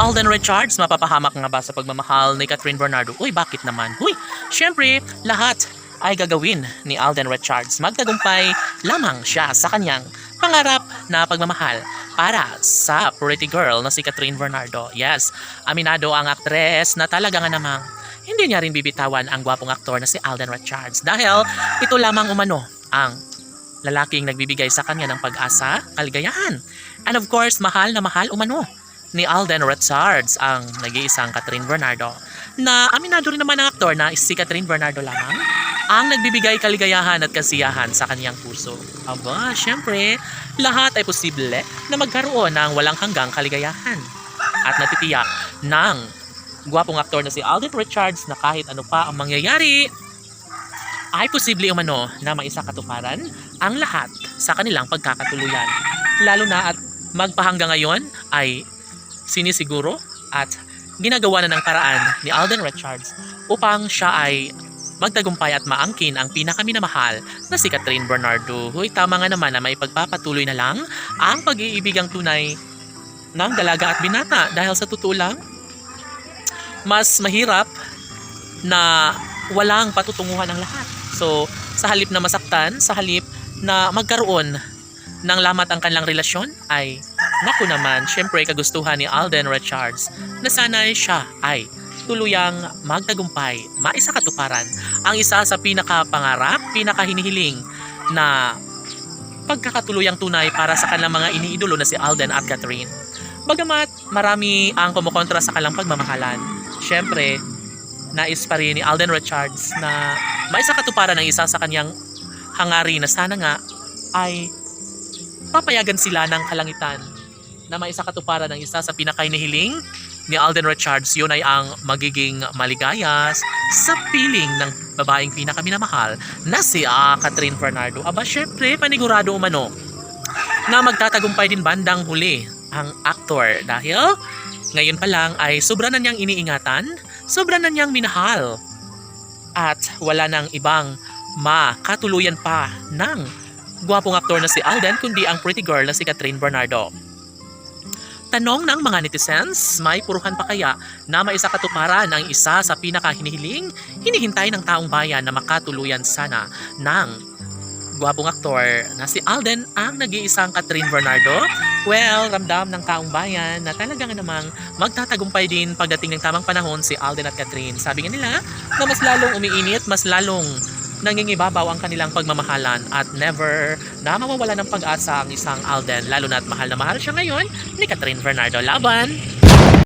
Alden Richards, mapapahamak nga ba sa pagmamahal ni Catherine Bernardo? Uy, bakit naman? Uy, syempre, lahat ay gagawin ni Alden Richards. Magtagumpay lamang siya sa kanyang pangarap na pagmamahal para sa pretty girl na si Catherine Bernardo. Yes, aminado ang aktres na talaga nga namang hindi niya rin bibitawan ang gwapong aktor na si Alden Richards dahil ito lamang umano ang lalaking nagbibigay sa kanya ng pag-asa, kaligayahan. And of course, mahal na mahal umano ni Alden Richards ang nag-iisang Catherine Bernardo na aminado rin naman ang aktor na si Catherine Bernardo lamang ang nagbibigay kaligayahan at kasiyahan sa kanyang puso. Aba, syempre, lahat ay posible na magkaroon ng walang hanggang kaligayahan at natitiyak ng gwapong aktor na si Alden Richards na kahit ano pa ang mangyayari ay posible umano na maisa katuparan ang lahat sa kanilang pagkakatuluyan. Lalo na at magpahangga ngayon ay sinisiguro at ginagawa na ng paraan ni Alden Richards upang siya ay magtagumpay at maangkin ang pinakaminamahal na si Catherine Bernardo. Huy, tama nga naman na may pagpapatuloy na lang ang pag-iibigang tunay ng dalaga at binata dahil sa totoo lang, mas mahirap na walang patutunguhan ng lahat. So, sa halip na masaktan, sa halip na magkaroon ng lamat ang kanilang relasyon, ay naku naman, syempre kagustuhan ni Alden Richards na sana'y siya ay tuluyang magtagumpay, maisa katuparan ang isa sa pinakapangarap, pinakahinihiling na pagkakatuluyang tunay para sa kanilang mga iniidolo na si Alden at Catherine. Bagamat marami ang kumukontra sa kanilang pagmamahalan, syempre, nais pa rin ni Alden Richards na maisa katuparan ang isa sa kanyang hangari na sana nga ay papayagan sila ng kalangitan na maisa katuparan ang isa sa pinakahinihiling ni Alden Richards, yun ay ang magiging maligaya sa piling ng babaeng pinakaminamahal na si ah, Catherine Bernardo. Aba, syempre, panigurado umano na magtatagumpay din bandang huli ang aktor dahil ngayon pa lang ay sobra na niyang iniingatan, sobra na niyang minahal at wala nang ibang makatuluyan pa ng gwapong aktor na si Alden kundi ang pretty girl na si Catherine Bernardo. Tanong ng mga netizens, may puruhan pa kaya na maisa katuparan ang isa sa pinakahinihiling, hinihintay ng taong bayan na makatuluyan sana ng gwapong aktor na si Alden ang nag-iisang Catherine Bernardo? Well, ramdam ng taong bayan na talaga nga namang magtatagumpay din pagdating ng tamang panahon si Alden at Catherine. Sabi nga nila na mas lalong umiinit, mas lalong nangingibabaw ang kanilang pagmamahalan at never na mawawala ng pag-asa ang isang Alden lalo na at mahal na mahal siya ngayon ni Catherine Bernardo Laban.